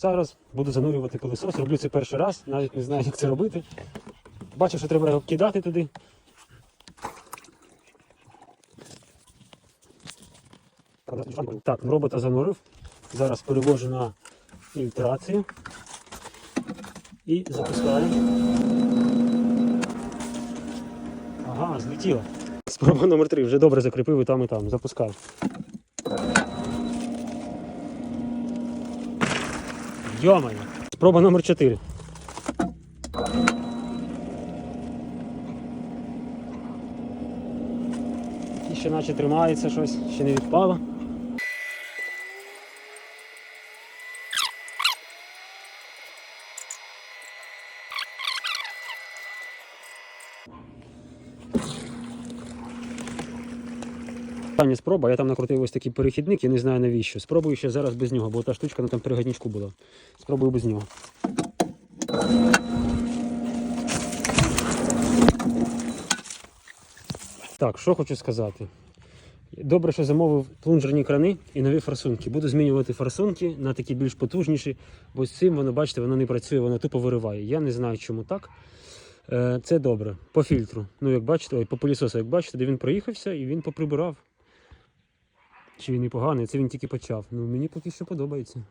Зараз буду занурювати пилосос. Роблю це перший раз, навіть не знаю, як це робити. Бачу, що треба його кидати туди. Так, робота занурив. Зараз перевожу на фільтрацію і запускаю. Ага, злетіло. Спроба номер 3 вже добре закріпив і там, і там. Запускаю. Йомаю. Спроба номер 4. І ще наче тримається щось, ще не відпало. Остання спроба, я там накрутив ось такий перехідник, я не знаю навіщо. Спробую ще зараз без нього, бо та штучка на там перегодничку була. Спробую без нього. Так, що хочу сказати. Добре, що замовив плунжерні крани і нові форсунки. Буду змінювати форсунки на такі більш потужніші, бо з цим воно, бачите, воно не працює, воно тупо вириває. Я не знаю, чому так. Е, Це добре. По фільтру. Ну, як бачите, по пилісосу, як бачите, де він проїхався і він поприбирав. Чи він і поганий, це він тільки почав. Ну, мені поки що подобається.